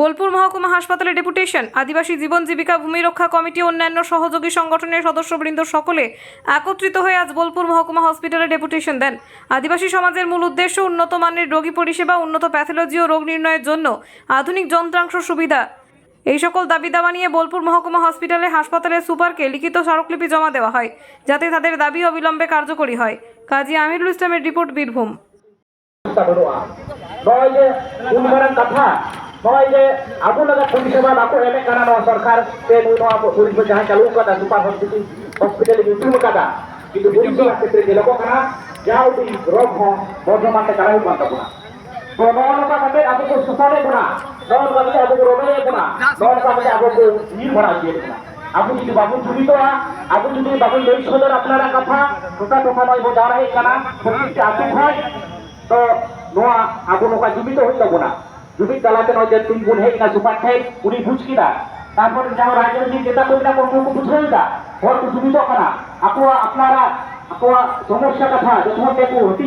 বোলপুর মহকুমা হাসপাতালে ডেপুটেশন। আদিবাসী জীবন জীবিকা ভূমিরক্ষা কমিটি, অন্যান্য সহযোগী সংগঠনের সদস্যবৃন্দ সকলে একত্রিত হয়ে আজ বোলপুর মহকুমা হসপিটালে ডেপুটেশন দেন। আদিবাসী সমাজের মূল উদ্দেশ্য উন্নত মানের রোগী পরিষেবা, উন্নত প্যাথোলজি ও রোগ নির্ণয়ের জন্য আধুনিক যন্ত্রাংশ সুবিধা। এই সকল দাবি দাবা নিয়ে বোলপুর মহকুমা হসপিটালে হাসপাতালের সুপারকে লিখিত স্মারকলিপি জমা দেওয়া হয়, যাতে তাদের দাবি অবিলম্বে কার্যকরী হয়। কাজী আমিরুল ইসলামের রিপোর্ট বীরভূম। ᱱᱚᱜᱼᱚᱭ ᱡᱮ ᱟᱵᱚ ᱞᱟᱜᱟᱫ ᱯᱚᱨᱤᱥᱮᱵᱟ ᱵᱟᱠᱚ ᱮᱢᱮᱫ ᱠᱟᱱᱟ ᱱᱚᱣᱟ ᱥᱚᱨᱠᱟᱨ ᱥᱮ ᱱᱩᱭ ᱱᱚᱣᱟ ᱯᱚᱨᱤᱥᱮᱵᱟ ᱡᱟᱦᱟᱸ ᱪᱟᱹᱞᱩ ᱟᱠᱟᱫᱟ ᱥᱩᱯᱟᱨ ᱦᱚᱥᱯᱤᱴᱟᱞ ᱦᱚᱥᱯᱤᱴᱟᱞ ᱧᱩᱛᱩᱢ ᱟᱠᱟᱫᱟ ᱠᱤᱱᱛᱩ ᱯᱚᱨᱤᱥᱮᱵᱟ ᱠᱷᱮᱛᱨᱮ ᱧᱮᱞᱚᱜ ᱠᱟᱱᱟ ᱡᱟᱦᱟᱸ ᱩᱰᱤ ᱨᱳᱜᱽ ᱦᱚᱸ ᱵᱚᱨᱫᱷᱚᱢᱟᱱ ᱛᱮ ᱪᱟᱞᱟᱣ ᱦᱩᱭᱩᱜ ᱠᱟᱱ ᱛᱟᱵᱚᱱᱟ ᱱᱚᱜᱼᱚ ᱱᱚᱝᱠᱟ ᱠᱟᱛᱮ ᱟᱵᱚ ᱠᱚ ᱵᱚᱱᱟ ᱱᱚᱜᱼᱚ ᱱᱚᱝᱠᱟ ᱠᱟᱛᱮ ᱟᱵᱚ ᱠᱚ ᱨᱚᱰᱚᱭᱮ ᱵᱚᱱᱟ ᱱᱚᱜᱼᱚ ᱱᱚᱝᱠᱟ ᱠᱟᱛᱮ ᱟᱵᱚ ᱠᱚ ᱧᱤᱨ ᱵᱟᱲᱟ ᱦᱚᱪᱚᱭᱮᱫ ᱵᱚᱱᱟ আবু যদি বাবু জড়িতরা আবু যদি বাবু লই সদর আপনারা কথা টোকা টোকা নয় বোঝা রাহে কানা প্রত্যেকটা আবু ভাই তো নোয়া আবু নোকা যদি চালাতে নয় যে তিন গুণ হেই না, সুপার খেয়ে উনি বুঝকিরা তারপরে যাও রাজনৈতিক নেতা কর্মীরা, কর্মকে বুঝবেন না তো বুঝবিত করা আকো আপনারা আকো সমস্যা কথা যখন দেখো হতি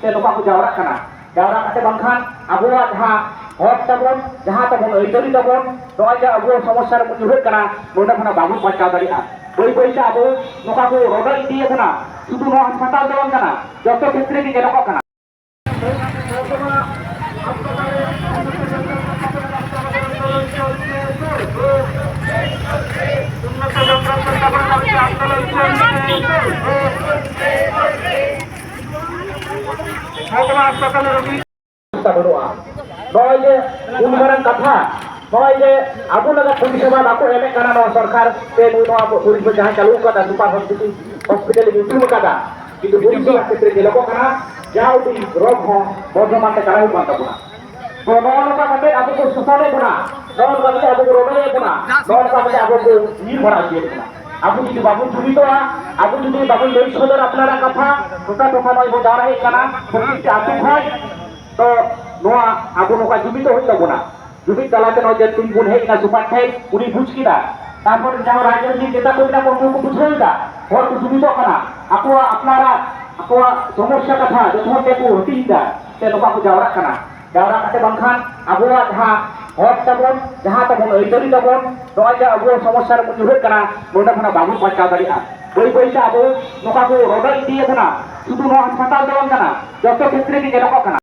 সে নকা কো যাওয়া কানা যাওয়া কাতে বাংখান আবো আধা হর তাবন যাহা তাবন ঐতরি তাবন নয় যে আবো সমস্যার বুঝবে কানা নোটা খানা বাবু বাঁচাও দাঁড়িয়ে বই পয়সা আবু নকা কো রডা দিয়ে কানা শুধু নয়, হাসপাতাল দেওয়ান কানা যত ক্ষেত্রে কি যেরকম কানা ᱵᱟᱹᱱᱩᱜᱼᱟ ᱱᱚᱜᱼᱚᱭ ᱡᱮ ᱩᱱ ᱢᱟᱨᱟᱝ ᱠᱟᱛᱷᱟ ᱱᱚᱜᱼᱚᱭ ᱡᱮ ᱟᱵᱚ ᱞᱟᱜᱟᱫ ᱯᱚᱨᱤᱥᱮᱵᱟ ᱵᱟᱠᱚ ᱮᱢᱮᱫ ᱠᱟᱱᱟ ᱱᱚᱣᱟ ᱥᱚᱨᱠᱟᱨ ᱥᱮ ᱱᱩᱭ ᱱᱚᱣᱟ ᱯᱚᱨᱤᱥᱮᱵᱟ ᱡᱟᱦᱟᱸ ᱪᱟᱹᱞᱩ ᱟᱠᱟᱫᱟ ᱥᱩᱯᱟᱨ ᱦᱚᱥᱯᱤᱴᱟᱞ ᱦᱚᱥᱯᱤᱴᱟᱞ ᱧᱩᱛᱩᱢ ᱟᱠᱟᱫᱟ ᱠᱤᱱᱛᱩ ᱯᱚᱨᱤᱥᱮᱵᱟ ᱠᱷᱮᱛᱨᱮ ᱧᱮᱞᱚᱜᱚᱜ ᱠᱟᱱᱟ ᱡᱟ ᱩᱰᱤ ᱨᱳᱜᱽ ᱦᱚᱸ ᱵᱚᱨᱫᱷᱚᱢᱟᱱ ᱛᱮ ᱪᱟᱞᱟᱣ ᱠᱟᱱ ᱛᱟᱵᱚᱱᱟ ᱱᱚᱜᱼᱚ ᱱᱚᱝᱠᱟ ᱠᱟᱛᱮ ᱟᱵᱚ ᱠᱚ ᱥᱳᱥᱟᱞᱮ ᱵᱚᱱᱟ ᱱᱚᱜᱼᱚ ᱱᱚᱝᱠᱟ ᱠᱟᱛᱮ ᱟᱵᱚ ᱠᱚ ᱨᱚᱰᱚᱭᱮᱫ ᱵᱚᱱᱟ ᱱᱚᱜᱼᱚ ᱱᱚᱝᱠᱟ ᱠᱟᱛᱮ ᱟᱵᱚ ᱠᱚ ᱧᱤᱨ ᱵᱟᱲᱟ ᱦᱚᱪᱚᱭᱮᱫ ᱵᱚᱱᱟ આબુજી બાબુ તુમી તો આબુજી બાબુ લઈ છોદર આપનારા કથા ટોકા ટોકા નોય બોજા રહે કના પ્રતિષ્ઠ આપી થાય તો નોઆ આબુ નોકા જીવિત હોઈ તબોના જીવિત તલાતે નો જે તીન ગુણ હે ઇના સુપાટ થાય ઉની ભૂજ કીધા তারপরে যাও রাজনীতি নেতা কর্মীরা কর্মকে বুঝলেন না হর বুঝবিত কানা আপুয়া আপনারা আপুয়া সমস্যা কথা যত হতে কো হতি দা সে নকা কো যাওরা কানা যাওরা কাতে বাংখান আবুয়া ধা ᱦᱚᱠ ᱛᱟᱵᱚᱱ ᱡᱟᱦᱟᱸ ᱛᱟᱵᱚᱱ ᱟᱹᱭᱫᱟᱹᱨᱤ ᱛᱟᱵᱚᱱ ᱱᱚᱜᱼᱚᱭ ᱡᱮ ᱟᱵᱚ ᱥᱚᱢᱚᱥᱥᱟ ᱨᱮᱵᱚᱱ ᱧᱩᱨᱦᱟᱹᱜ ᱠᱟᱱᱟ ᱱᱚᱰᱮ ᱠᱷᱚᱱᱟᱜ ᱵᱟᱵᱚᱱ ᱵᱟᱧᱪᱟᱣ ᱫᱟᱲᱮᱭᱟᱜᱼᱟ ᱵᱟᱹᱭ ᱵᱟᱹᱭᱛᱮ ᱟᱵᱚ ᱱᱚᱝᱠᱟ ᱠᱚ ᱨᱚᱰᱚᱡ ᱤᱫᱤᱭᱮ ᱠᱟᱱᱟ শুধু ᱱᱚᱣᱟ হাসপাতাল ᱫᱚ ᱵᱟᱝ ᱠᱟᱱᱟ ᱡᱚᱛᱚ ᱠᱷᱮᱛᱨᱮ ᱜᱮ ᱧᱮᱞᱚᱜᱚᱜ ᱠᱟᱱᱟ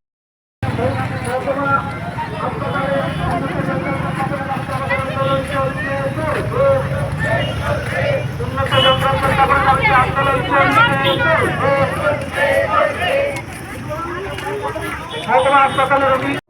হাসপাতালের রোগী